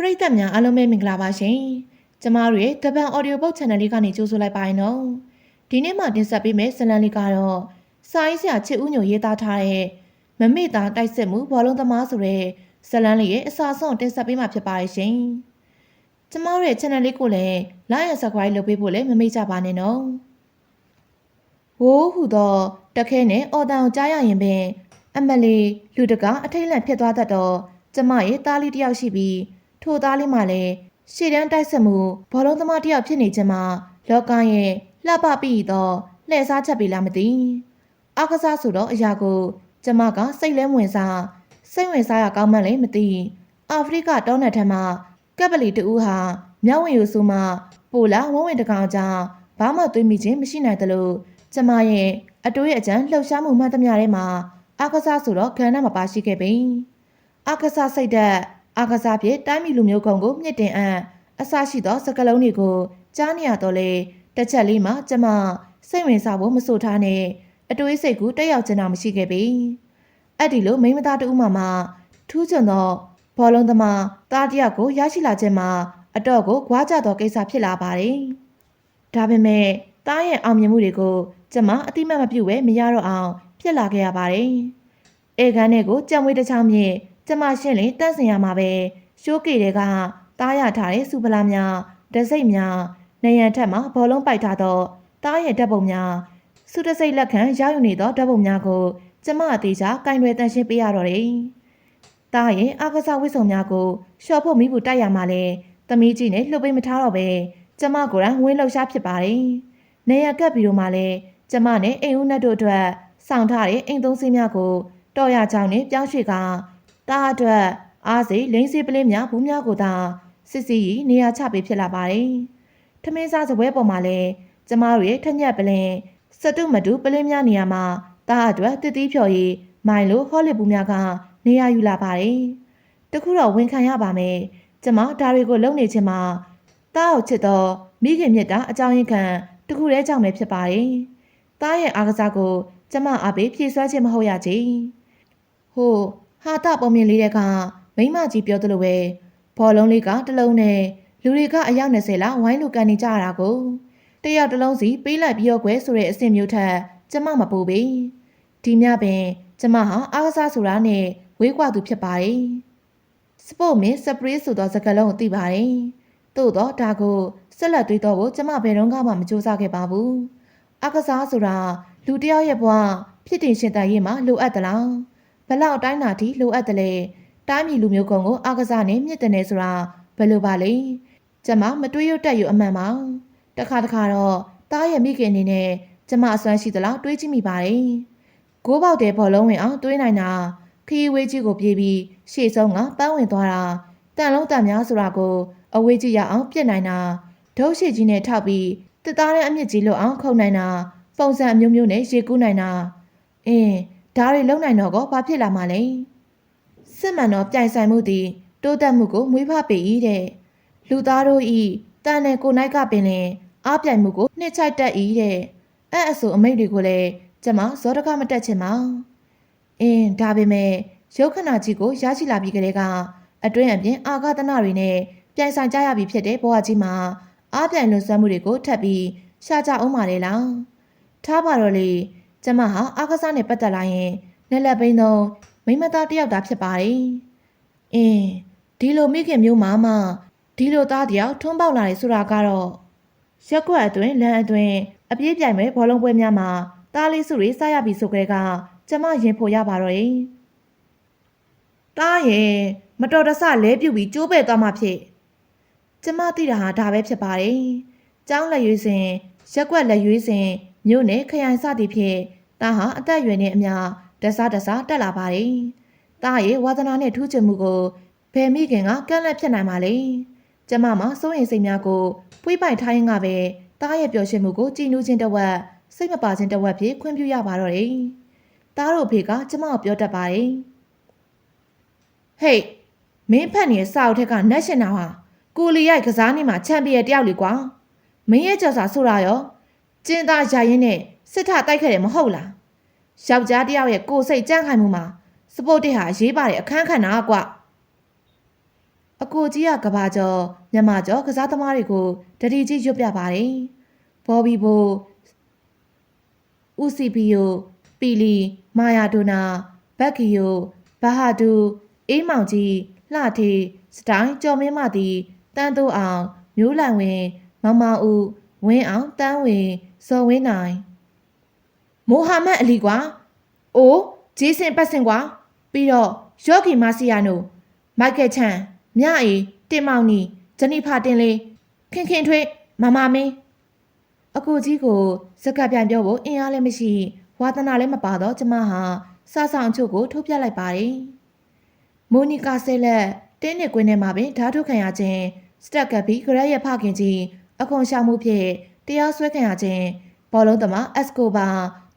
ပရိသတ်များအားလုံးပဲမင်္ဂလာပါရှင်။ကျမတို့ရဲ့တပန် audio book channel လေးကနေကြိုဆိုလိုက်ပါရနော်။ဒီနေ့မှတင်ဆက်ပေးမယ့်ဇာတ်လမ်းလေးကတော့စာရေးဆရာချစ်ဦးညိုရေးသားထားတဲ့မမေ့တာတိုက်စစ်မှုဘောလုံးသမားဆိုတဲ့ဇာတ်လမ်းလေးရဲ့အစာဆုံးတင်ဆက်ပေးမှာဖြစ်ပါရဲ့ရှင်။ကျမတို့ရဲ့ channel လေးကိုလည်း like and subscribe လုပ်ပေးဖို့လည်းမမေ့ကြပါနဲ့နော်။ဝိုးဟူသောတခဲနဲ့အော်တန်ကိုကြားရရင်ပင်အမလီလူတကားအထိတ်လန့်ဖြစ်သွားတတ်တော့ကျမရဲ့သားလေးတစ်ယောက်ရှိပြီး ထိုသားလေးမှလည်းရှေ့တန်းတိုက်ဆက်မှုဘောလုံးသမားတစ်ယောက်ဖြစ်နေခြင်းမှာလောကရဲ့လှပပြီးတော့လှည့်စားချက်ပြီလားမသိအကစားဆိုတော့အရာကို ကျမကစိတ်လဲဝင်စားစိတ်ဝင်စားရကောင်းမှလည်းမသိအာဖရိကတောနယ်ထက်မှာကပ်ပလီတူဟာမြောက်ဝင်ယူဆိုမှပိုလာဝုံးဝင်တကောင်ကြောင့်ဘာမှတွေးမိခြင်းမရှိနိုင်သလိုကျမရဲ့အတွေးအကြံလှုပ်ရှားမှုမှန်သမျှထဲမှာအကစားဆိုတော့ခန္ဓာမပါရှိခဲ့ပြီအကစားစိတ်ဓာတ် အကစားဖြင့်တိုင်းပြည်လူမျိုးကုံကိုမြင့်တင်အပ်အဆရှိသောစကလုံးတွေကိုကြားနေရတော့လေတစ်ချက်လေးမှကျမစိတ်ဝင်စားဖို့မဆိုထားနဲ့အတွေးစိတ်ကူတက်ရောက်ချင်တာမရှိခဲ့ပြီအဲ့ဒီလိုမိန်းမသားတူမှမှထူးချွန်သောဘောလုံးသမားသားတယောက်ကိုရရှိလာခြင်းမှာအတော့ကိုကြွားကြသောကိစ္စဖြစ်လာပါတယ်ဒါပေမဲ့တားရဲ့အောင်မြင်မှုတွေကိုကျမအတိမတ်မပြုတ်ပဲမရတော့အောင်ဖြစ်လာခဲ့ရပါတယ်အေကန်းနဲ့ကိုကြံဝေးတစ်ချောင်းမြင့် ကျမရှင်းလေတန့်စင်ရမှာပဲရှိုးကေတွေကတားရထားတဲ့စူပလာများဒစိတ်များနေရန်ထက်မှာဘောလုံးပိုက်ထားသောတားရဲ့ဓာတ်ပုံများစူတစိတ်လက်ခံရယူနေသောဓာတ်ပုံများကို ကျမအသေးချာကင်ရွယ်တန်ရှင်းပေးရတော့တယ်။တားရဲ့အာကစားဝိဆုံများကိုရှော့ဖို့မိဖို့တိုက်ရမှာလဲသမီးကြီးနဲ့လှုပ်ပေးမထားတော့ပဲကျမကိုယ်တိုင်ဝင်းလှုပ်ရှားဖြစ်ပါတယ်။နေရကပ်ပြီးတော့မှလဲကျမနဲ့အိမ်ဦးနတ်တို့အတွက်စောင့်ထားတဲ့အိမ်သုံးစင်းများကိုတော်ရချောင်းနဲ့ပြောင်းရွှေ့က တားအတွက်အားစိလိမ့်စီပလင်းများဘူးများကိုသာစစ်စီရီနေရာချပေးဖြစ်လာပါတယ်။ထမင်းစားစပွဲပေါ်မှာလဲကျမတို့ရဲ့ထညက်ပလင်းစတုမတုပလင်းများနေရာမှာတားအတွက်တစ်သီးဖြော်ရည်မိုင်လိုဟောလစ်ဘူးများကနေရာယူလာပါတယ်။တခုတော့ဝန်ခံရပါမယ်။ကျမဒါတွေကိုလုံနေခြင်းမှာတားကိုချစ်တော့မိခင်မြတ်တာအကြောင်းရင်းခံတခုတည်းကြောင့်ပဲဖြစ်ပါတယ်။တားရဲ့အားကစားကို ကျမအပေးဖြည့်ဆွဲခြင်းမဟုတ်ရချေ။ဟို ဟာတာပုံမြင်လေးတဲ့ကမိမကြီးပြောသလိုပဲဘောလုံးလေးကတစ်လုံးနဲ့လူတွေကအယောက်20လောက်ဝိုင်းလူကန်နေကြရတာကိုတယောက်တစ်လုံးစီပေးလိုက်ပြီးတော့ကွယ်ဆိုတဲ့အဆင့်မျိုးထက်ကျမမပူပေဒီမြပင်ကျမဟာအားကစားဆိုတာနဲ့ဝေးကွာသူဖြစ်ပါတယ်စပို့မင်းစပရေးဆိုသောစကားလုံးကိုသိပါတယ်သို့တော့ဒါကိုဆက်လက်တွေးတော့ဖို့ကျမဘယ်တော့မှမကြိုးစားခဲ့ပါဘူးအားကစားဆိုတာလူတယောက်ရဲ့ဘဝဖြစ်တင်ရှင်တန်ရေးမှာလိုအပ်သလား ဘလောက်အတိုင်းတာထိလိုအပ်တယ်လဲတိုင်းပြည်လူမျိုးကုံကိုအားကစားနဲ့မြင့်တယ်ဆိုတာဘယ်လိုပါလဲကျမမတွေးရတက်ရအမှန်ပါတခါတခါတော့တားရဲ့မိခင်အနေနဲ့ကျမအစွမ်းရှိသလားတွေးကြည့်မိပါတယ်ကိုးပေါက်တဲ့ဘောလုံးဝင်အောင်တွေးနိုင်တာခီးဝေးကြီးကိုပြေးပြီးရှေ့ဆုံးကပန်းဝင်သွားတာတန်လုံးတန်များဆိုတာကိုအဝေးကြီးရအောင်ပြစ်နိုင်တာဒုတ်ရှိကြီးနဲ့ထောက်ပြီးတစ်သားတဲ့အမြင့်ကြီးလွတ်အောင်ခုံနိုင်တာပုံစံအမျိုးမျိုးနဲ့ရေကူးနိုင်တာအင်း ဒါတွေလုံနိုင်တော့ကောဘာဖြစ်လာမှလဲစစ်မှန်တော့ပြိုင်ဆိုင်မှုသည်တိုးတက်မှုကိုမွေးဖပေ၏တဲ့လူသားတို့ဤတန်တဲ့ကိုနိုင်ကပင်လင်အားပြိုင်မှုကိုနှစ်ချိုက်တက်၏တဲ့အဲ့အဆိုအမိတ်တွေကိုလည်းကျမဇောတကမတက်ချင်ပါအင်းဒါပေမဲ့ရုပ်ခဏကြီးကိုရရှိလာပြီးကလေးကအတွင်းအပြင်အာဃာတနာတွေနဲ့ပြိုင်ဆိုင်ကြရပြီဖြစ်တဲ့ဘဝကြီးမှာအားပြိုင်လွန်ဆွမ်းမှုတွေကိုထပ်ပြီးရှာကြအောင်ပါလေလားထားပါတော့လေ ကျမဟာအားကစားနဲ့ပတ်သက်လာရင်လက်လက်ဘိန်းသောမိမသားတယောက်သားဖြစ်ပါတယ်။အင်းဒီလိုမိခင်မျိုးမှမှဒီလိုသားတယောက်ထွန်းပေါက်လာတယ်ဆိုတာကတော့ရက်ကွက်အတွင်းလမ်းအတွင်းအပြေးပြိုင်မဲ့ဘောလုံးပွဲများမှာသားလေးစုတွေစားရပြီဆိုကြကကျမရင်ဖို့ရပါတော့ရဲ့။တားရဲ့မတော်တဆလဲပြုတ်ပြီးကျိုးပဲ့သွားမှဖြစ်။ကျမသိတာဟာဒါပဲဖြစ်ပါတယ်။ကျောင်းလက်ရွေးစဉ်ရက်ကွက်လက်ရွေးစဉ်မြို့နယ်ခရိုင်စသည်ဖြင့် တာဟာအသက်အရွယ်နဲ့အမျှတစားတစားတက်လာပါတယ်။တာရဲ့ဝါသနာနဲ့ထူးချွန်မှုကိုဘယ်မိခင်ကကန့်လန့်ဖြစ်နိုင်ပါလဲ။ကျမမစိုးရင်စိတ်များကိုပွေးပိုက်ထားရင်ကပဲတာရဲ့ပျော်ရွှင်မှုကိုကြည်နူးခြင်းတဝက်စိတ်မပါခြင်းတဝက်ဖြင့်ခွင့်ပြုရပါတော့တယ်။တာတို့ဖေကကျမကိုပြောတတ်ပါတယ်။ဟေးမင်းဖက်နေတဲ့စာအုပ်ထက်ကနတ်ရှင်နာဟာကိုလီရိုက်ကစားနေမှာချန်ပီယံတယောက်လေကွာ။မင်းရဲ့ကြော်စာဆိုတာရောကျင်းသားရရင်နဲ့ စစ်ထတိုက်ခဲ့တယ်မဟုတ်လားယောက်ျားတယောက်ရဲ့ကိုယ်စိတ်ကြမ်းခိုင်မှုမှာစပိုတစ်ဟာရေးပါတဲ့အခန်းခဏကွကိုကြီးကကဘာကျော်မြမကျော်ကစားသမားတွေကိုတတိကြီးရွတ်ပြပါတယ်ဘော်ဘီဘိုဦးစီပီယိုပီလီမာယာဒိုနာဘက်ကီယိုဘဟာဒူအေးမောင်ကြီးလှထေစတိုင်းကျော်မင်းမသည်တန်းတိုးအောင်မျိုးလန်ဝင်မောင်မောင်ဦးဝင်းအောင်တန်းဝင်စော်ဝင်းနိုင် မိုဟာမက်အလီကွာအိုးဂျေးစင်ပတ်စင်ကွာပြီးတော့ယော့ဂီမာစီယာနိုမိုက်ကယ်ချန်မြအေးတင်မောင်နီဂျနီဖာတင်လေးခင်ခင်ထွေးမမမင်းအကူကြီးကိုစကပ်ပြန်ပြောဖို့အင်အားလည်းမရှိဝါသနာလည်းမပါတော့ကျမဟာစဆောင်အချို့ကိုထုတ်ပြလိုက်ပါတယ်မိုနီကာဆဲလက်တင်းနစ်ကွင်းထဲမှာပင်ဓာတ်ထုတ်ခံရခြင်းစတက်ကပ်ပြီးဂရက်ရဲ့ဖခင်ကြီးအခွန်ရှာမှုဖြင့်တရားစွဲခံရခြင်းဘောလုံးသမားအက်စကိုဘာ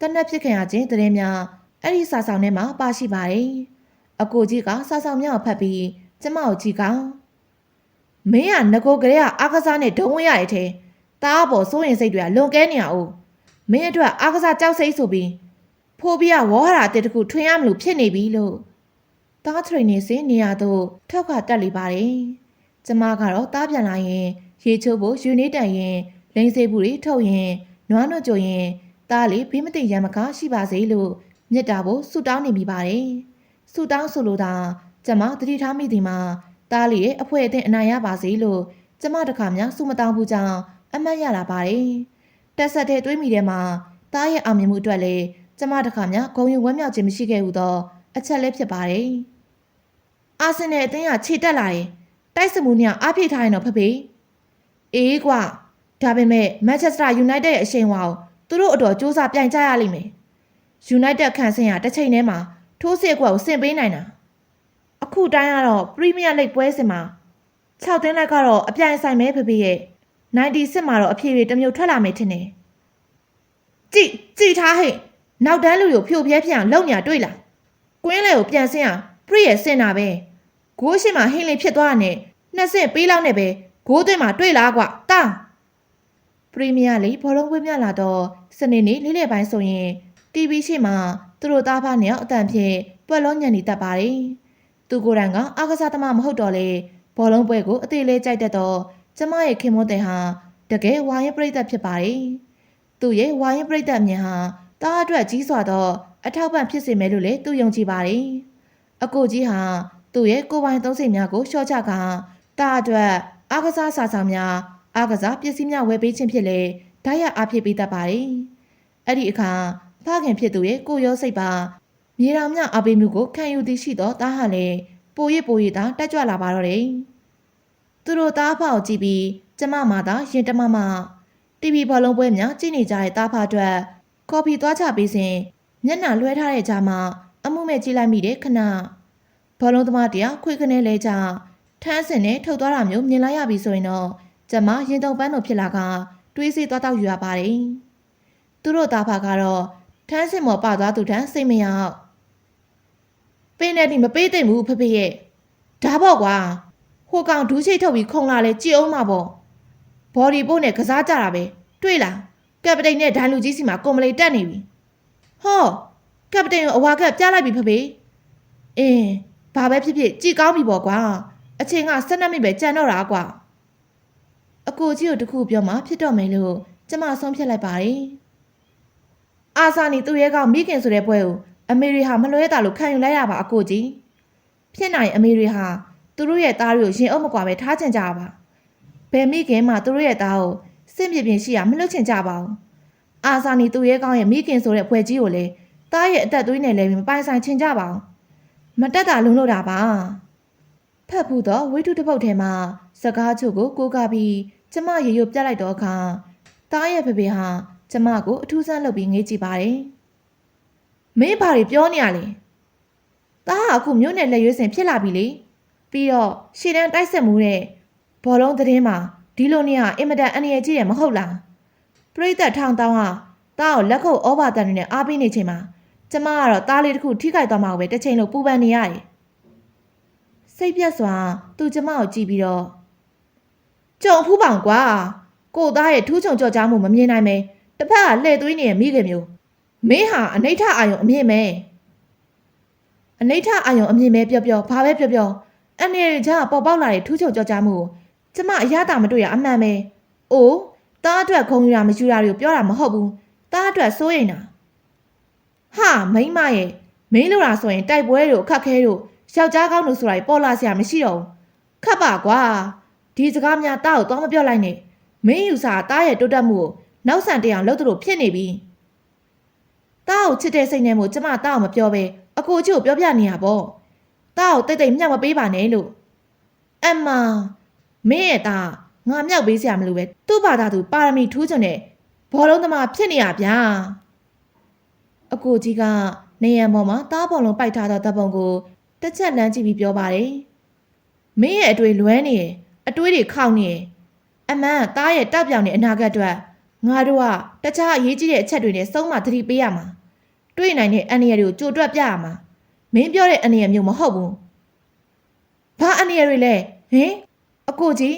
တနက်ဖြစ်ခံရခြင်းတရင်များအဲ့ဒီစာဆောင်ထဲမှာပါရှိပါတယ်အကိုကြီးကစာဆောင်များကိုဖတ်ပြီးကျမကိုကြည့်ကောင်မင်းကငကိုကလေးကအားကစားနဲ့ဒုံဝင်ရတယ်ထဲတားပေါ်စိုးရင်စိတ်တွေကလွန်ကဲနေရအောင်မင်းအတွက်အားကစားကြောက်စိတ်ဆိုပြီးဖိုးပြီးကဝေါ်ဟာရာတစ်တခုထွင်ရမလို့ဖြစ်နေပြီလို့တားထရိန်နေစင်နေရာသို့ထောက်ကတက်လေပါတယ်ကျမကတော့တားပြန်လာရင် ရေချိုးဖို့ယူနေတန်ရင်လိန်စေးဘူးတွေထုတ်ရင်နွားနှုတ်ကြရင် တားလေးဘေးမသိရမ်းမကားရှိပါစေလို့မြတ်တာဖို့ဆူတောင်းနေမိပါတယ်ဆူတောင်းဆိုလိုတာကျမတတိထားမိသည်မှာတားလေးရဲ့အဖွဲအသင်းအနိုင်ရပါစေလို့ကျမတခါများဆူမတောင်းဘူးကြောင်းအမှတ်ရလာပါတယ်တက်ဆက်တဲ့သွေးမိထဲမှာတားရဲ့အောင်မြင်မှုအတွက်လည်းကျမတခါများဂုံယူဝမ်းမြောက်ခြင်းမရှိခဲ့ဘူးတော့အချက်လည်းဖြစ်ပါတယ်အာဆင်နယ်အသင်းကခြေတက်လာတယ်တိုက်စမှုနဲ့အားပြေထားရင်တော့ဖဖေအေးကွာဒါပေမဲ့မန်ချက်စတာယူနိုက်တက်ရဲ့အရှိန်ဝါကို သူတို့အတော်စ조사ပြိုင်ကြရလိမ့်မယ်ယူနိုက်တက်ခန့်စင်ရတစ်ချိန်တည်းမှာထိုးစစ်ကွက်ကိုဆင်ပေးနိုင်တာအခုတိုင်းကတော့ပရီးမီးယားလိဂ်ပွဲစဉ်မှာ6တင်းလက်ကတော့အပြိုင်ဆိုင်မဲဖဖေရဲ့96မှာတော့အဖြေတွေတစ်မျိုးထွက်လာမယ်ထင်တယ်ကြည့်ကြည့်ထားဟဲ့နောက်တန်းလူကိုဖြိုဖျဲဖျံလုံညာတွေ့လားကွင်းလေကိုပြန်ဆင်းအောင်ပရီရဲ့စင်တာပဲဂိုးရှိမှဟင်းလေးဖြစ်သွားတဲ့နှစ်ဆင့်ပေးလောက်နဲ့ပဲဂိုးသွင်းမှာတွေ့လားကွာတာ ပရီးမီးယားလိဘောလုံးပွဲမြလာတော့စနေနေ့လေးလေးပိုင်းဆိုရင် TV ရှိမှသူတို့သားဖားနဲ့အတန်ဖြင့်ပွက်လုံးညံနေတတ်ပါတယ်သူကိုယ်တိုင်ကအားကစားသမားမဟုတ်တော့လေဘောလုံးပွဲကိုအသေးလေးကြိုက်တတ်တော့ကျမရဲ့ခင်မွန်းတဲ့ဟာတကယ်ဝိုင်းပရိသတ်ဖြစ်ပါတယ်သူရဲ့ဝိုင်းပရိသတ်မြင်ဟာတားအတွက်ကြီးစွာသောအထောက်ပံ့ဖြစ်စေမယ်လို့လည်းသူယုံကြည်ပါတယ်အကိုကြီးဟာသူ့ရဲ့ကိုယ်ပိုင်သုံးစိတ်များကိုရှော့ချကာတားအတွက်အားကစားစာဆောင်များ အားကစားပစ္စည်းများဝယ်ပေးခြင်းဖြစ်လေဓာတ်ရအားဖြစ်ပေးတတ်ပါတယ်အဲ့ဒီအခါဖခင်ဖြစ်သူရဲ့ကိုရောစိတ်ပါမြေတော်မြအပေးမှုကိုခံယူသည်ရှိသောတားဟာလည်းပိုရစ်ပိုရစ်သာတက်ကြွလာပါတော့တယ်သူတို့သားဖကိုကြည့်ပြီးကျမမှသာရင်တမမ TV ဘောလုံးပွဲများကြည့်နေကြတဲ့သားဖအတွက်ကော်ဖီသွားချပေးစဉ်မျက်နှာလွှဲထားတဲ့ကြားမှာအမှုမဲ့ကြည့်လိုက်မိတဲ့ခဏဘောလုံးသမားတယောက်ခွေခနဲလဲကြထမ်းစင်နဲ့ထုတ်သွားတာမျိုးမြင်လိုက်ရပြီဆိုရင်တော့ ကျမရင်တုံပန်းတို့ဖြစ်လာကတွေးစီသွားတော့ယူရပါတယ်သူတို့သားဖကတော့ထမ်းစင်မော်ပသွားသူထမ်းစိတ်မရောက်ပင်းနဲ့ဒီမပေးသိမ့်ဘူးဖဖေရဲ့ဒါပေါ့ကွာဟိုကောင်ဒူးချိတ်ထုတ်ပြီးခုံလာလဲကြည်အောင်မှာပေါ့ဘော်ဒီပို့နဲ့ကစားကြတာပဲတွေ့လားကပတိန်နဲ့ဒိုင်လူကြီးစီမှာကွန်မလေးတက်နေပြီဟောကပတိန်ကိုအဝါကပ်ပြလိုက်ပြီဖဖေအင်းဘာပဲဖြစ်ဖြစ်ကြည်ကောင်းပြီပေါ့ကွာအချိန်က12မိနစ်ပဲကြံတော့တာကွာ အကိုကြီးကိုတခုပြောမှဖြစ်တော့မယ်လို့ကျမဆုံးဖြတ်လိုက်ပါတယ်အာဆာနီသူ့ရဲ့ကောင်မိခင်ဆိုတဲ့ဘွဲကိုအမေရိဟာမလွဲတာလို့ခံယူလိုက်ရပါအကိုကြီးဖြစ်နိုင်အမေရိဟာသူတို့ရဲ့သားတွေကိုရင်အုပ်မကွာပဲထားချင်ကြပါဘယ်မိခင်မှသူတို့ရဲ့သားကိုစစ်မြေပြင်ရှိရမလွတ်ချင်ကြပါဘူးအာဆာနီသူ့ရဲ့ကောင်ရဲ့မိခင်ဆိုတဲ့ဘွဲကြီးကိုလည်းသားရဲ့အသက်သွေးနဲ့လည်းမပိုင်ဆိုင်ချင်ကြပါဘူးမတက်တာလုံးလို့တာပါ ဖတ်ဖို့တော့ဝိထုတစ်ပုတ်ထဲမှာစကားချုပ်ကိုကိုးကားပြီးကျမရေရွတ်ပြလိုက်တော့အခါသားရဲ့ဖေဖေဟာကျမကိုအထူးဆန်းလုပ်ပြီးငေးကြည့်ပါတယ်မင်းဘာတွေပြောနေရလဲသားကအခုမြို့နယ်လက်ရွေးစင်ဖြစ်လာပြီလေပြီးတော့ရှေ့တန်းတိုက်ဆက်မှုတဲ့ဘောလုံးသတင်းမှာဒီလိုနေကအင်မတန်အန္တရာယ်ကြီးရမဟုတ်လားပရိသတ်ထောင်တောင်းကသားကိုလက်ခုပ်ဩဘာတန်နဲ့အားပေးနေချိန်မှာကျမကတော့သားလေးတစ်ခုထိခိုက်သွားမှာပဲတစ်ချိန်လုံးပူပန်နေရတယ် စိတ်ပြက်စွာသူကျမကိုကြည့်ပြီးတော့ကြုံဖူးပောင်ကွာကိုသားရဲ့ထူးချွန်ကြော်ကြားမှုမမြင်နိုင်ပဲတစ်ဖက်ကလှည့်သွင်းနေတဲ့မိခင်မျိုးမင်းဟာအနိဋ္ဌအာယုံအမြင့်မဲအနိဋ္ဌအာယုံအမြင့်မဲပြောပြောဘာပဲပြောပြောအအန်ရယ်ကြားပေါ်ပေါက်လာတဲ့ထူးချွန်ကြောကြားမှုကျမအရသာမတွေ့ရအမှန်ပဲ။အိုးတားအတွက်ခုံယူတာမယူတာတွေကိုပြောတာမဟုတ်ဘူး။တားအတွက်စိုးရိမ်တာ။ဟာမိန်းမရဲ့မင်းလိုတာဆိုရင်တိုက်ပွဲတို့အခက်ခဲတို့ ယောက်ျားကောင်းတို့ဆိုတာပေါ်လာစရာမရှိတော့ဘူး။ခတ်ပါကွာ။ဒီစကားများတားကိုတော့မပြောလိုက်နဲ့။မင်းယူစာတားရဲ့တိုးတက်မှုကိုနောက်ဆန်တရားလုပ်သလိုဖြစ်နေပြီ။တားကိုချစ်တဲ့စိတ်နဲ့မို့ကျမတားကိုမပြောပဲအကိုအချို့ပြောပြနေရပေါ့။တားကိုတိတ်တိတ်မြတ်မပေးပါနဲ့လို့။အမမင်းရဲ့သားငါမြောက်ပေးစရာမလိုပဲသူ့ဘာသာသူပါရမီထူးချွန်တဲ့ဘောလုံးသမားဖြစ်နေရဗျာအကိုကြီးကနေရံပေါ်မှာတားပုံလုံးပိုက်ထားသောတပ်ပုံကို တစ်ချက်လမ်းကြည့်ပြီးပြောပါတယ်မင်းရဲ့အတွေ့လွဲနေရအတွေးတွေခောက်နေရအမှန်တားရဲ့တောက်ပြောင်တဲ့အနာဂတ်အတွက်ငါတို့ကတခြားအရေးကြီးတဲ့အချက်တွေနဲ့စုံမသတိပေးရမှာတွေးနိုင်တဲ့အန္တရာယ်တွေကိုကြိုတွက်ပြရမှာမင်းပြောတဲ့အန္တရာယ်မျိုးမဟုတ်ဘူးဘာအန္တရာယ်တွေလဲဟင်အကိုကြီး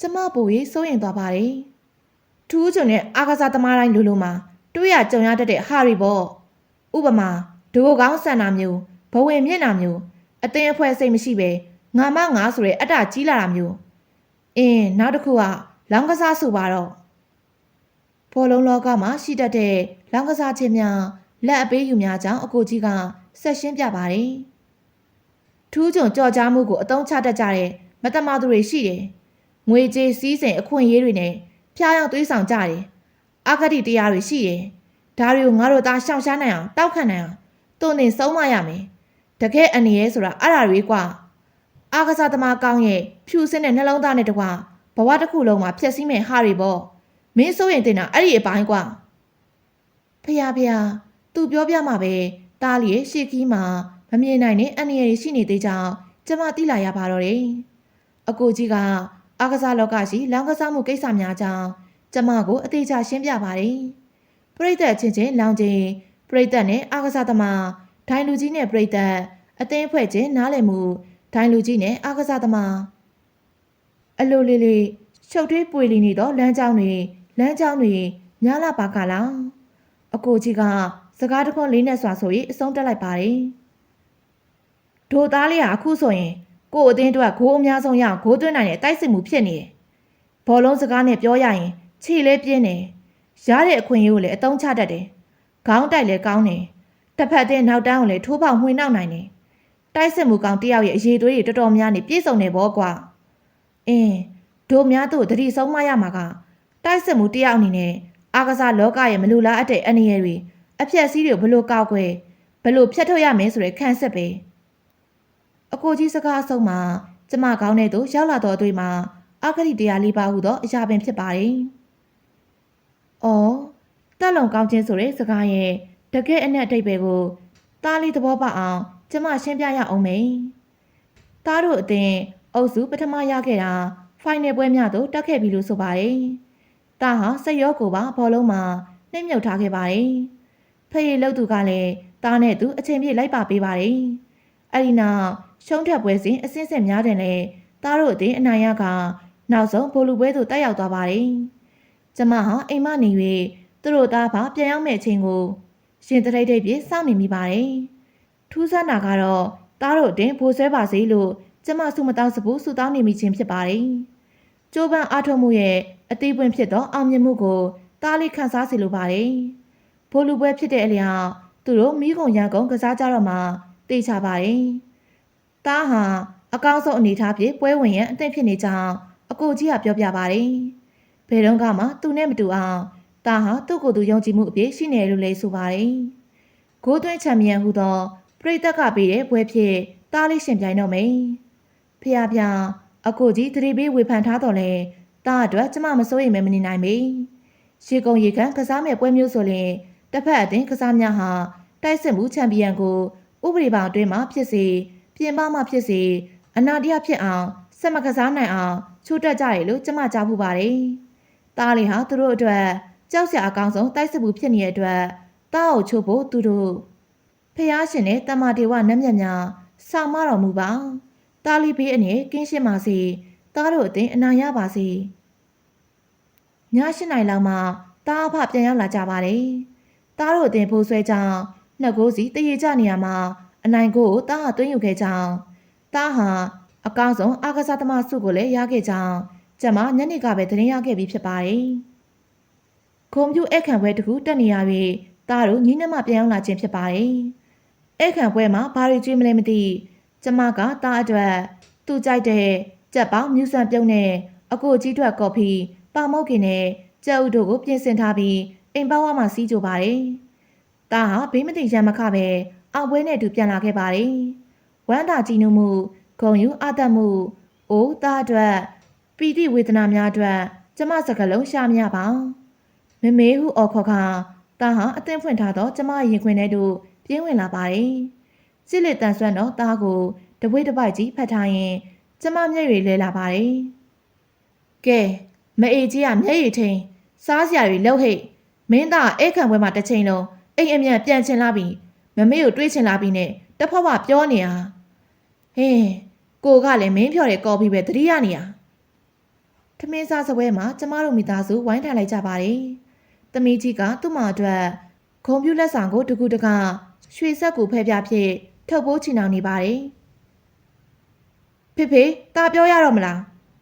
ကျမပူရေးစိုးရင်သွားပါတယ်ထူးချွန်တဲ့အာကစားသမားတိုင်းလူလိုမှာတွေ့ရကြုံရတတ်တဲ့ဟာရီပေါ့ဥပမာဒိုကောင်းဆန္ဒမျိုး ဘဝင်မျက်နှာမျိုးအတင်းအဖွဲစိတ်မရှိပဲငါမငါဆိုတဲ့အတ္တကြီးလာတာမျိုးအင်းနောက်တစ်ခုကလောင်းကစားဆိုပါတော့ဘောလုံးလောကမှာရှိတတ်တဲ့လောင်းကစားခြင်းများလက်အပေးယူများကြောင့်အကိုကြီးကဆက်ရှင်းပြပါတယ်ထူးချွန်ကြော်ကြားမှုကိုအသုံးချတတ်ကြတဲ့မတမာသူတွေရှိတယ်။ငွေကြေးစည်းစိမ်အခွင့်အရေးတွေနဲ့ဖျားယောင်းသွေးဆောင်ကြတယ်။အာဂတိတရားတွေရှိတယ်။ဒါတွေကိုငါတို့သားရှောင်ရှားနိုင်အောင်တောက်ခံနိုင်အောင်တုံတင်ဆုံးမရမယ်။ တကယ်အနေရဲဆိုတာအဲ့ဒါတွေကွာ။အာကစားသမားကောင်းရဲ့ဖြူစင်းတဲ့နှလုံးသားနဲ့တကွာဘဝတစ်ခုလုံးမှာဖျက်ဆီးမဲ့ဟာတွေပေါ့။မင်းစိုးရင်တင်တာအဲ့ဒီအပိုင်းကွာ။ဖះဖះသူပြောပြမှာပဲတားလီရဲ့ရှေ့ခီးမှာမမြင်နိုင်တဲ့အန္တရာယ်ရှိနေသေးကြောင်းကျမသိလာရပါတော့တယ်။အကိုကြီးကအာကစားလောကရှိလောင်းကစားမှုကိစ္စများကြောင့်ကျမကိုအသေးချာရှင်းပြပါတယ်။ပရိသတ်ချင်းချင်းလောင်ချင်းပရိသတ်နဲ့အာကစားသမား ဒိုင်လူကြီးနဲ့ပရိသတ်အသင်းအဖွဲ့ချင်းနားလည်မှုဒိုင်လူကြီးနဲ့အာကစားသမားအလိုလေးလေးရှုပ်ထွေးပွေလီနေတော့လမ်းကြောင်းတွေလမ်းကြောင်းတွေညားလာပါကလားအကိုကြီးကစကားတခွန်းလေးနဲ့စွာဆိုရင်အဆုံးတက်လိုက်ပါတယ်ဒိုသားလေးကအခုဆိုရင်ကို့အတင်းအတွက်ဂိုးအများဆုံးရအောင်ဂိုးသွင်းနိုင်တဲ့တိုက်စစ်မှုဖြစ်နေတယ်ဘောလုံးစကားနဲ့ပြောရရင်ခြေလဲပြင်းတယ်ရတဲ့အခွင့်အရေးကိုလည်းအသုံးချတတ်တယ်ခေါင်းတိုက်လည်းကောင်းတယ် တစ်ဖက်တဲ့နောက်တန်းကိုလည်းထိုးပေါက်မှွေနှောက်နိုင်တယ်တိုက်စစ်မှုကောင်းတယောက်ရဲ့အရေးသွေးတွေတော်တော်များနေပြည့်စုံနေဘောကွာအင်းဒိုများတို့တတိဆုံးမရမှာကတိုက်စစ်မှုတယောက်အနေနဲ့အာကစားလောကရဲ့မလူလားအပ်တဲ့အန္တရာယ်တွေအဖြက်စီးတွေကိုဘလို့ကောက်ွယ်ဘလို့ဖြတ်ထုတ်ရမယ်ဆိုတဲ့ခန့်ဆက်ပဲအကိုကြီးစကားအဆုံးမှာကျမကောင်းတဲ့သူရောက်လာတော့အတွေ့မှာအခရီတရားလေးပါဟုသောအရာပင်ဖြစ်ပါတယ်။အော်တက်လုံကောင်းခြင်းဆိုတဲ့စကားရဲ့ တကယ်အနက်အတိတ်ပဲကိုသားလေးသဘောပေါက်အောင်ကျမရှင်းပြရအောင်မေ။သားတို့အတင်အုပ်စုပထမရခဲ့တာဖိုင်နယ်ပွဲများသို့တက်ခဲ့ပြီလို့ဆိုပါတယ်။သားဟာစိတ်ရောကိုယ်ပါဘောလုံးမှာနှိမ့်မြုပ်ထားခဲ့ပါတယ်။ဖေးလောက်သူကလည်းသားနဲ့သူအချိန်ပြည့်လိုက်ပါပေးပါတယ်။အဲ့ဒီနောက်ရှုံးထက်ပွဲစဉ်အစင်းစစ်များတယ်လေသားတို့အတင်အနိုင်ရကနောက်ဆုံးဘိုလူပွဲသို့တက်ရောက်သွားပါတယ်။ကျမဟာအိမ်မနေ၍သူတို့သားပါပြန်ရောက်မဲ့အချိန်ကို ရှင်တရိတ်တိတ်ပြေစောင့်နေမိပါတယ်။ထူးဆန်းတာကတော့သားတို့တင်ဘိုးဆွဲပါစေလို့ကျမစုမတောင်းစဘူးစုတောင်းနေမိခြင်းဖြစ်ပါတယ်။ကျိုးပန်းအားထုတ်မှုရဲ့အသေးပွင့်ဖြစ်သောအောင်မြင်မှုကိုသားလေးခန်းစားစေလိုပါတယ်။ဘိုလူပွဲဖြစ်တဲ့အလျောက်သူတို့မိကုံရကုံကစားကြတော့မှတေချပါတယ်။သားဟာအကောင်းဆုံးအနေထားဖြင့်ပွဲဝင်ရန်အသင့်ဖြစ်နေကြောင်းအကိုကြီးကပြောပြပါတယ်။ဘယ်တော့မှသူနဲ့မတူအောင် တာဟာသူ့ကိုယ်သူယုံကြည်မှုအပြည့်ရှိနေလို့လည်းဆိုပါတယ်။ဂိုးသွင်းချန်ပီယံဟူသောပရိသတ်ကပေးတဲ့ပွဲဖြစ်တားလေးရှင်ပြိုင်တော့မယ်။ဖះဖះအကိုကြီးသတိပေးဝေဖန်ထားတော့လဲတားအတွက်ကျမမစိုးရိမ်မဲမနေနိုင်မေ။ရှေကုံရေခန့်ကစားမဲ့ပွဲမျိုးဆိုရင်တစ်ဖက်အသင်းကစားများဟာတိုက်စစ်မှုချန်ပီယံကိုဥပဒေပေါင်းအတွင်းမှာဖြစ်စေပြင်ပမှာဖြစ်စေအနာတရားဖြစ်အောင်စက်မကစားနိုင်အောင်ချိုးတက်ကြတယ်လို့ကျမကြားဖို့ပါတယ်။တားလေးဟာသူတို့အတွက် ကြောက်စရာအကောင်းဆုံးတိုက်စစ်မှုဖြစ်နေတဲ့အတွက်တားကိုချိုးဖို့သူတို့ဖះရှင်နဲ့တမတေဝနတ်မြတ်များစာမတော်မူပါ။တားလေးဘေးအနေကင်းရှင်းပါစေ။တားတို့အသိအနာရပါစေ။ည၈နိုင်လောက်မှတားအဖပြန်ရောက်လာကြပါတယ်။တားတို့အသိဖိုးဆွဲကြောင်းနှစ်ကိုးစီတရေကြနေရမှာအနိုင်ကိုတားဟာတွင်းယူခဲ့ကြောင်းသားဟာအကောင်းဆုံးအာကစားသမားဆုကိုလည်းရခဲ့ကြောင်းကျမညနေကပဲသတင်းရခဲ့ပြီးဖြစ်ပါတယ်။ ကွန်ပျူအခန့်ပွဲတစ်ခုတက်နေရ၍သားတို့ညီနှမပြန်ရောက်လာခြင်းဖြစ်ပါတယ်။အခန့်ပွဲမှာဘာတွေကြွေးမလဲမသိကျမကသားအတွက်သူ့ကြိုက်တဲ့ကြက်ပေါင်းမြူဆန်ပြုံးနဲ့အကိုကြီးထွက်ကော်ဖီပါမောက်ကင်နဲ့ကြက်ဥတို့ကိုပြင်ဆင်ထားပြီးအိမ်ပေါဝါမှာစီးကြပါတယ်။သားဟာဘေးမသိရမ်းမခပဲအောက်ပွဲနဲ့အတူပြန်လာခဲ့ပါတယ်။ဝမ်းသာကြည်နူးမှုဂုံယူအသက်မှုအိုးသားအတွက်ပီတိဝေဒနာများအတွက်ကျမစကလုံးရှာမရပါ မမေဟုအော်ခေါ်ခါတာဟာအသင်းဖွင့်ထားသောကျမရင်ခွင်ထဲသို့ပြင်းဝင်လာပါတယ်စစ်လက်တန်ဆွမ်းသောတားကိုတပွေးတစ်ပိုက်ကြီးဖတ်ထားရင်ကျမမျက်ရည်လဲလာပါတယ်ကဲမအေကြီးကမျက်ရည်ထိန်စားစရာတွေလှုပ်ဟိတ်မင်းသားအဲ့ခံပွဲမှာတစ်ချိန်လုံးအိမ်အမြန်ပြန်ချင်လာပြီမမေကိုတွေးချင်လာပြီနဲ့တဖက်ဖက်ပြောနေတာဟင်းကိုကလည်းမင်းဖြော်တဲ့ကော်ဖီပဲတတိယနေရထမင်းစားစပွဲမှာကျမတို့မိသားစုဝိုင်းထိုင်လိုက်ကြပါတယ်။ သမီးကြီးကသူ့မအတွက်ဂုံပြူလက်ဆောင်ကိုတကူတကရွှေဆက်ကူဖဲပြဖြစ်ထုတ်ပိုးချင်အောင်နေပါတယ်။ဖေဖေတာပြောရတော့မလား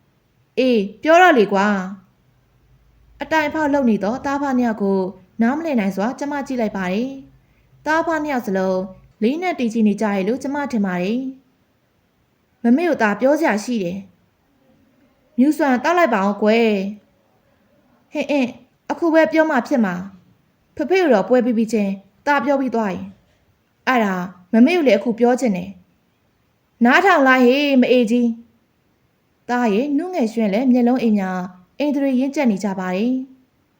။အေးပြောတော့လေကွာ။အတိုင်ဖောက်လုံနေတော့တားဖားနှစ်ယောက်ကို နားမလည်နိုင်စွာကျမကြည့်လိုက်ပါတယ်။တားဖားနှစ်ယောက်စလုံးလေးနဲ့တီချီနေကြရဲ့လို့ကျမထင်ပါတယ်။မမေတို့တာပြောစရာရှိတယ်။မြူဆွမ်းတောက်လိုက်ပါအောင်ကွယ်။ဟင်းအင်း အခုပဲပြောမှဖြစ်မှာ။ဖဖေတော့ပွဲပြီးပြီးချင်းတာပြောပြီးသွားရင်အဲ့ဒါမမေကိုလည်းအခုပြောချင်တယ်။နားထောင်လိုက်ဟေးမအေးကြီး။တာရဲ့နုငယ်ရွှင်လည်းမျက်လုံးအိမ်ညာအင်ဒရီရင့်ကျက်နေကြပါတယ်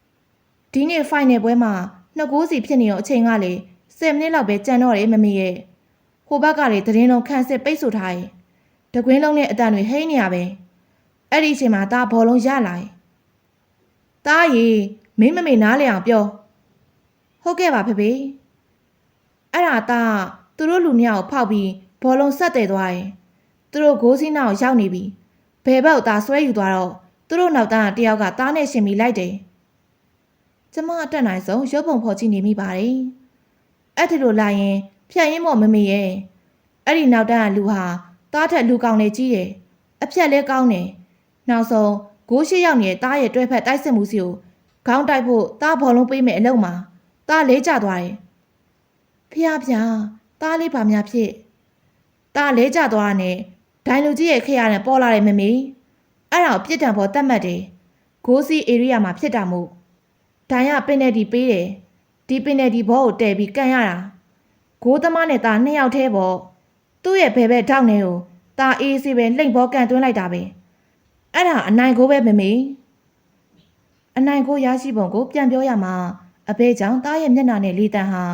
။ဒီနေ့ဖိုင်နယ်ပွဲမှာနှစ်ကိုးစီဖြစ်နေတော့အချိန်ကလေ10မိနစ်လောက်ပဲကြံတော့တယ်မမေရဲ့။ဟိုဘက်ကလေသတင်းလုံးခန့်စစ်ပိတ်ဆို့ထားရဲ့။တကွင်းလုံးနဲ့အတန်တွေဟိန်းနေရပဲ။အဲ့ဒီအချိန်မှာတာဘောလုံးရလာရဲ့။ တာရီမင်းမမေနားလေအောင်ပြော။ဟုတ်ကဲ့ပါဖေဖေ။အဲ့ဒါတာသူတို့လူနှစ်ယောက်ဖောက်ပြီးဘောလုံးဆက်တယ်သွားရင်သူတို့ဂိုးစင်းနောက်ရောက်နေပြီ။ဘယ်ဘက်တာဆွဲယူသွားတော့သူတို့နောက်တန်းတယောက်ကတားနဲ့ရှင်ပြီးလိုက်တယ်။ကျမအတက်နိုင်ဆုံးရုပ်ပုံဖော်ကြည့်နေမိပါတယ်။အဲ့ဒီလိုလာရင်ဖြတ်ရင်မော့မမေရဲ့အဲ့ဒီနောက်တန်းကလူဟာတားထက်လူကောင်းနေကြီးတယ်။အဖြတ်လဲကောင်းတယ်။နောက်ဆုံး ဂိုးရှိရောက်နေတဲ့တားရဲ့တွဲဖက်တိုက်စစ်မှုစီကိုခေါင်းတိုက်ဖို့တားဘောလုံးပေးမယ်အလုံးမှာတားလေးကျသွားတယ်။ဖျားဖျားတားလေးပါများဖြစ်တားလေးကျသွားတဲ့ဒိုင်လူကြီးရဲ့ခရနဲ့ပေါ်လာတယ်မမေအဲ့ဒါကိုပြစ်ဒဏ်ပေါ်တတ်မှတ်တယ်ဂိုးစီဧရိယာမှာဖြစ်တာမို့ဒိုင်ကပင်နယ်တီပေးတယ်ဒီပင်နယ်တီဘောကိုတဲပြီးကန်ရတာဂိုးသမားနဲ့တာနှစ်ယောက်တည်းပေါ့သူ့ရဲ့ဘဲဘဲထောက်နေကိုတာအေးစီပဲလှိမ့်ဘောကန်သွင်းလိုက်တာပဲ အဲ့ဒါအနိုင်ကိုပဲမမေအနိုင်ကိုရရှိပုံကိုပြန်ပြောရမှာအဘဲကြောင့်တားရဲ့မျက်နှာနဲ့လေတန်ဟာ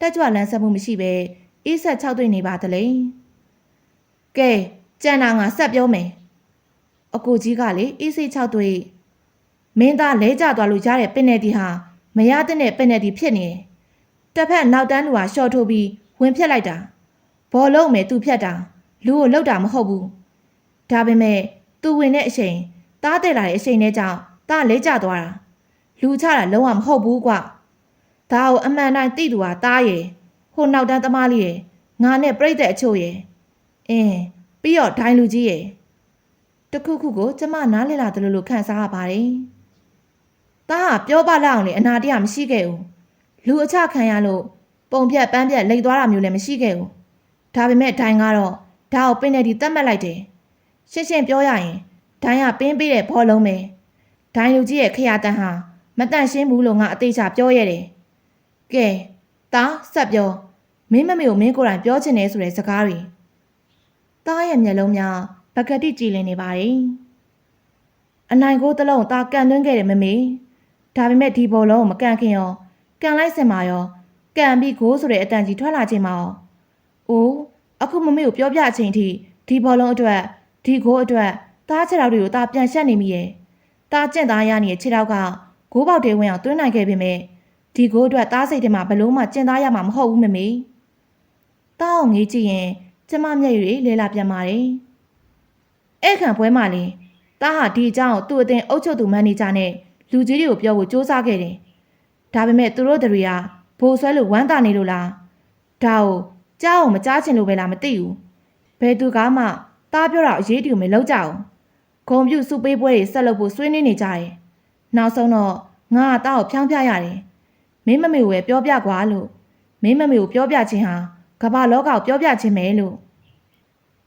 တက်ကြွလန်းဆက်မှုမရှိပဲအေးဆက်၆တွေ့နေပါတလေကဲကြံတာငါဆက်ပြောမယ်အကိုကြီးကလေအေးစိတ်၆တွေ့မင်းသားလဲကျသွားလို့ရတဲ့ပင်နယ်တီဟာမရတဲ့ပင်နယ်တီဖြစ်နေတယ်တစ်ဖက်နောက်တန်းလူဟာရှော့ထိုးပြီးဝင်ဖြတ်လိုက်တာဘောလုံးမယ်သူဖြတ်တာလူကိုလှုပ်တာမဟုတ်ဘူးဒါပေမဲ့ သူဝင်တဲ့အချိန်တားတဲ့လာတဲ့အချိန်နဲ့ကြောင့်တားလဲကျသွားတာလူချတာလုံးဝမဟုတ်ဘူးကွဒါကိုအမှန်တိုင်းသိသူဟာတားရယ်ဟိုနောက်တန်းသမားလေးရယ်ငါနဲ့ပြိတ်တဲ့အချို့ရယ်အင်းပြီးတော့ဒိုင်းလူကြီးရယ်တခုခုကိုကျမနားလည်လာတယ်လို့လို့ခံစားရပါတယ်။တားကပြောပါလောက်အောင်လေအနာတရားမရှိခဲ့ဘူး။လူအချခံရလို့ပုံပြက်ပန်းပြက်လိတ်သွားတာမျိုးလည်းမရှိခဲ့ဘူး။ဒါပေမဲ့ဒိုင်ကတော့ဓာတ်ကိုပင်းနေဒီတတ်မှတ်လိုက်တယ်။ ရှင်းရှင်းပြောရရင်ဒိုင်ကပင်းပေးတဲ့ဘောလုံးပဲ။ဒိုင်လူကြီးရဲ့ခရတန်ဟာမတန့်ရှင်းဘူးလို့ငါအသေးချာပြောရတယ်။ကဲတားဆက်ပြောမင်းမမေကိုမင်းကိုယ်တိုင်ပြောချင်တယ်ဆိုတဲ့စကားတွေတားရဲ့မျက်လုံးများပကတိကြည်လင်နေပါတယ်။အနိုင်ကိုတလုံးตาကန်သွင်းခဲ့တယ်မမေ။ဒါပေမဲ့ဒီဘောလုံးကိုမကန်ခင်ရောကန်လိုက်စင်မာရောကန်ပြီးဂိုးဆိုတဲ့အတန်ကြီးထွက်လာခြင်းမအောင်။အိုးအခုမမေကိုပြောပြအချိန်ထိဒီဘောလုံးအတွက် ဒီကိုအတွက်သားခြေထောက်တွေကိုသားပြန်ရှက်နေမိရဲ့သားကျင့်သားရနေတဲ့ခြေထောက်ကဂိုးပေါက်တွေဝင်အောင်တွင်းနိုင်ခဲ့ပေမဲ့ဒီကိုအတွက်သားစိတ်ထဲမှာဘလို့မှကျင့်သားရမှာမဟုတ်ဘူးမမေသားအောင်ငေးကြည့်ရင်ကျမမျက်ရည်လဲလာပြန်ပါတယ်အဲ့ခံပွဲမှာလေသားဟာဒီအကြောင်းသူ့အတင်အုပ်ချုပ်သူမန်နေဂျာနဲ့လူကြီးတွေကိုပြောဖို့စူးစမ်းခဲ့တယ်ဒါပေမဲ့သူတို့တွေကဘိုးဆွဲလို့ဝမ်းတာနေလို့လားဒါကိုကြားအောင်မကြားချင်လို့ပဲလားမသိဘူးဘယ်သူကမှ တားပြောတာအရေးတူမလုပ်ကြအောင်ဂုံပြူစုပေးပွဲတွေဆက်လုပ်ဖို့ဆွေးနွေးနေကြတယ်နောက်ဆုံးတော့ငါကတားကိုဖျောင်းပြရတယ်မင်းမမေကိုပဲပြောပြကွာလို့မင်းမမေကိုပြောပြခြင်းဟာကမ္ဘာလောကကိုပြောပြခြင်းပဲလို့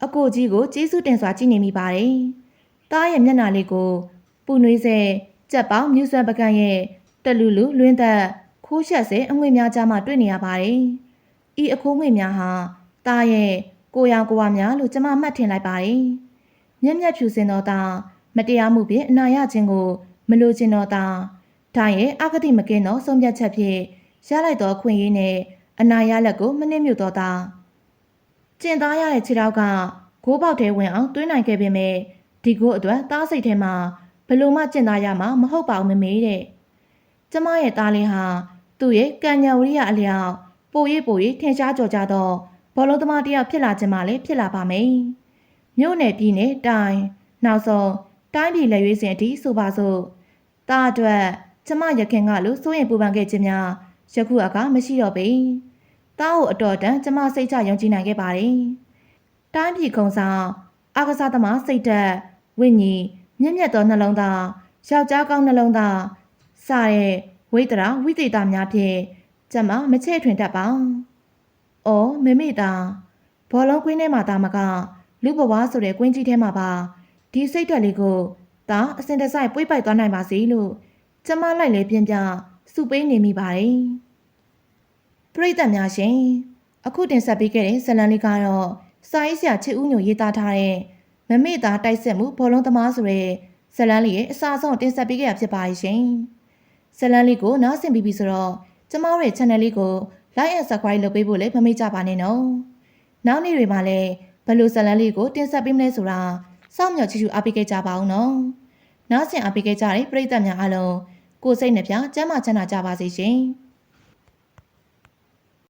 အကိုကြီးကိုကျေးဇူးတင်စွာကြည်နေမိပါတယ်တားရဲ့မျက်နှာလေးကိုပူနွေးစေကြက်ပေါင်းမြူဆွမ်းပကန့်ရဲ့တက်လူလူလွင်းသက်ခိုးရှက်စေအငွေများကြားမှတွေ့နေရပါတယ်။ဤအခိုးငွေများဟာတားရဲ့ ကိုရောင်ကိုဝါများလို့ကျမမှတ်ထင်လိုက်ပါတယ်။မျက်မျက်ဖြူစင်တော့တာမတရားမှုဖြင့်အနာရခြင်းကို မလိုချင်တော့တာဒါရဲ့အဂတိမကင်းသောဆုံးဖြတ်ချက်ဖြင့်ရလိုက်သောခွင့်ရင်းနဲ့အနာရလက်ကိုမနှိမ့်မြုပ်တော့တာကျင်သားရတဲ့ခြေထောက်ကဂိုးပေါက်ထဲဝင်အောင်တွင်းနိုင်ခဲ့ပေမဲ့ဒီကိုအတွက်သားစိတ်ထဲမှာဘယ်လို့မှကျင်သားရမှာမဟုတ်ပါဘူးမမေတဲ့ကျမရဲ့သားလေးဟာသူ့ရဲ့ကံညာဝရိယအလျောက်ပိုရိပ်ပိုရိပ်ထင်ရှားကြော်ကြတော့ ဘောလုံးသမားတစ်ယောက်ဖြစ်လာခြင်းမှလည်းဖြစ်လာပါမယ်မြို့နယ်ပြည်နယ်တိုင်းနောက်ဆုံးတိုင်းပြည်လက်ရွေးစင်အထိဆိုပါစို့တာအတွက်ကျမရခင်ကလို့စိုးရင်ပူပန်ခဲ့ခြင်းများယခုအခါမရှိတော့ပေ။တားကိုအတော်တန်ကျမစိတ်ချယုံကြည်နိုင်ခဲ့ပါတယ်။တိုင်းပြည်ကုံဆောင်အာကစားသမားစိတ်သက်ဝိညာဉ်မြင့်မြတ်သောနှလုံးသားယောက်ျားကောင်းနှလုံးသားစတဲ့ဝိတရာဝိသေတာများဖြင့်ကျမမချဲ့ထွင်တတ်ပါ။ အော်မမေသားဘောလုံးကွင်းထဲမှာတာမကလူဘဝဆိုတဲ့ကွင်းကြီးထဲမှာပါဒီစိတ်ဓာတ်လေးကိုဒါအစင်တစိုက်ပွေးပိုက်သွားနိုင်ပါစေလို့ကျမလိုက်လေပြင်းပြစုပေးနေမိပါတယ်။ပရိသတ်များရှင်အခုတင်ဆက်ပေးခဲ့တဲ့ဇတ်လန်လေးကတော့စာရေးဆရာချစ်ဦးညိုရေးသားထားတဲ့မမေ့သားတိုက်ဆက်မှုဘောလုံးသမားဆိုတဲ့ဇတ်လန်လေးရဲ့အစားဆုံးတင်ဆက်ပေးခဲ့ရဖြစ်ပါရှင်။ဇတ်လန်လေးကိုနားဆင်ပြီးပြီဆိုတော့ကျမတို့ရဲ့ channel လေးကို like and subscribe လုပ်ပေးဖို့လည်းမမေ့ကြပါနဲ့နော်။နောက်နေ့တွေမှာလည်းဘယ်လိုဇတ်လန်လေးကိုတင်ဆက်ပေးမလဲဆိုတာစောင့်မျှော်ကြည့်ရှုအားပေးခဲ့ကြပါအောင်နော်။နားဆင်အားပေးခဲ့ကြတဲ့ပရိသတ်များအားလုံးကိုယ်စိတ်နှပြကျမ်းမာချမ်းသာကြပါစေရှင်။